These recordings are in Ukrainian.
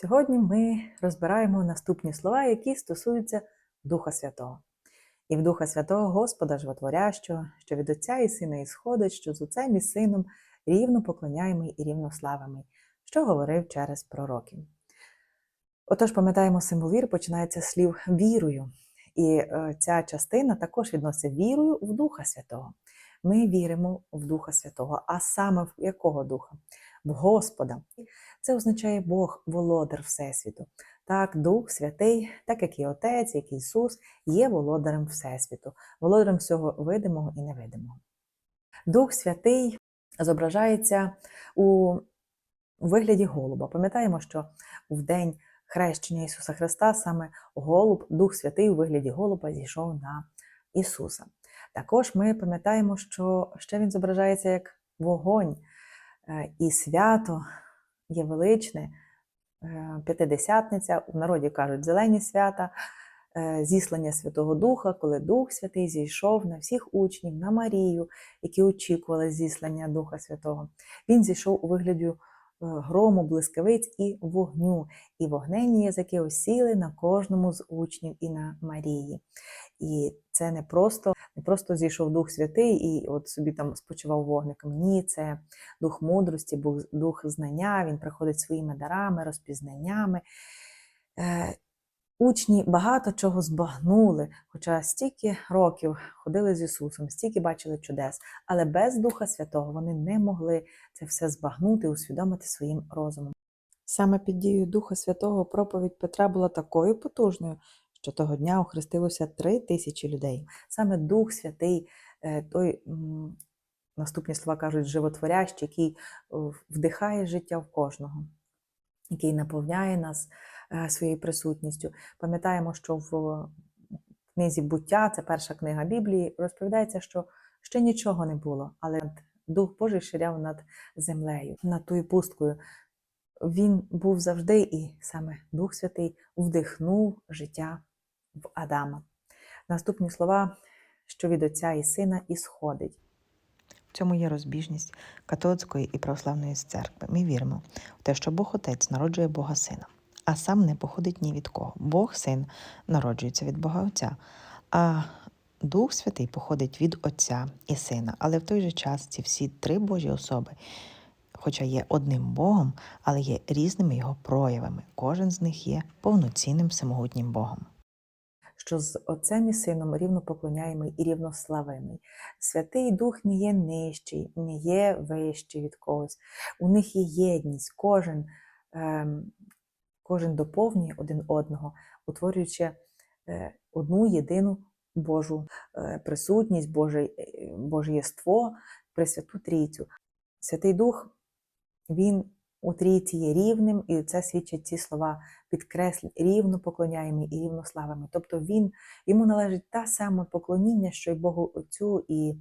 Сьогодні ми розбираємо наступні слова, які стосуються Духа Святого. І в Духа Святого Господа Животворящого, що від Отця і Сина ісходить, що з Отцем і Сином рівно поклоняємий і рівно славимий, що говорив через пророків. Отож, пам'ятаємо, символ віри починається з слів вірою. І е, ця частина також відносить вірою в Духа Святого. Ми віримо в Духа Святого, а саме в якого Духа? В Господа. Це означає Бог, володар Всесвіту. Так, Дух Святий, так як і Отець, як Ісус, є володарем Всесвіту, володарем всього видимого і невидимого. Дух Святий зображається у вигляді голуба. Пам'ятаємо, що в день хрещення Ісуса Христа саме голуб, Дух Святий у вигляді голуба зійшов на Ісуса. Також ми пам'ятаємо, що ще Він зображається як вогонь е, і свято є величне, е, п'ятидесятниця, в народі кажуть зелені свята, е, зіслання Святого Духа, коли Дух Святий зійшов на всіх учнів, на Марію, які очікували зіслання Духа Святого. Він зійшов у вигляді грому, блискавиць і вогню, і вогненні язики осіли на кожному з учнів і на Марії. І це не просто не просто зійшов Дух Святий і от собі там спочивав вогником. Ні, це дух мудрості, дух знання, він приходить своїми дарами, розпізнаннями. Учні багато чого збагнули, хоча стільки років ходили з Ісусом, стільки бачили чудес, але без Духа Святого вони не могли це все збагнути, усвідомити своїм розумом. Саме під дією Духа Святого проповідь Петра була такою потужною, що того дня охрестилося три тисячі людей. Саме Дух Святий, е, той наступні слова кажуть, животворящий, який е, вдихає життя в кожного, який наповняє нас е, своєю присутністю. Пам'ятаємо, що в книзі буття, це перша книга Біблії, розповідається, що ще нічого не було, але Дух Божий ширяв над землею, над тою пусткою. Він був завжди, і саме Дух Святий вдихнув життя в Адама. Наступні слова, що від Отця і Сина ісходить. Цьому є розбіжність католицької і православної церкви. Ми віримо в те, що Бог Отець народжує Бога Сина, а сам не походить ні від кого. Бог Син народжується від Бога Отця, а Дух Святий походить від Отця і Сина. Але в той же час ці всі три Божі особи, хоча є одним Богом, але є різними його проявами. Кожен з них є повноцінним всемогутнім Богом. Що з Отцем і Сином рівно поклоняємий і рівнославимий. Святий Дух не є нижчий, не є вищий від когось. У них є єдність, кожен, ем, кожен доповнює один одного, утворюючи е, одну єдину Божу е, присутність, Боже, е, Боже єство, Пресвяту Трійцю. Святий Дух, він у трійці є рівним, і це свідчать ці слова підкреслюють рівно поклоняємо і рівно славами. Тобто він, йому належить та саме поклоніння, що й Богу Отцю і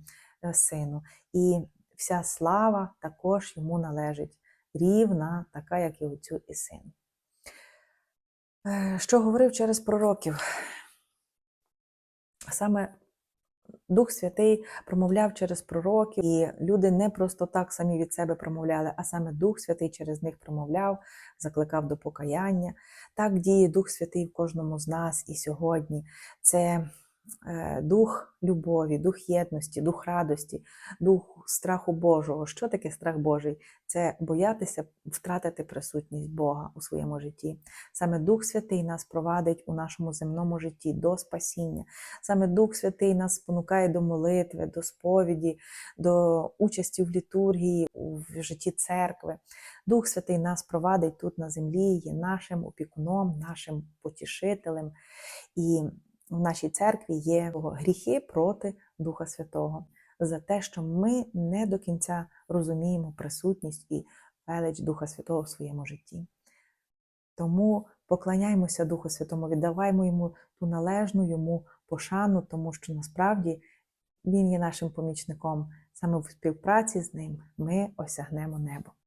е, Сину. І вся слава також йому належить рівна, така, як і Отцю і Сину. Е, Що говорив через пророків? Саме Дух Святий промовляв через пророків, і люди не просто так самі від себе промовляли, а саме Дух Святий через них промовляв, закликав до покаяння. Так діє Дух Святий в кожному з нас і сьогодні. Це дух любові, дух єдності, дух радості, дух страху Божого. Що таке страх Божий? Це боятися втратити присутність Бога у своєму житті. Саме Дух Святий нас провадить у нашому земному житті до спасіння. Саме Дух Святий нас спонукає до молитви, до сповіді, до участі в літургії, в житті церкви. Дух Святий нас провадить тут на землі, є нашим опікуном, нашим потішителем. І в нашій церкві є гріхи проти Духа Святого за те, що ми не до кінця розуміємо присутність і велич Духа Святого в своєму житті. Тому поклоняймося Духу Святому, віддаваймо йому ту належну йому пошану, тому що насправді він є нашим помічником. Саме в співпраці з ним ми осягнемо небо.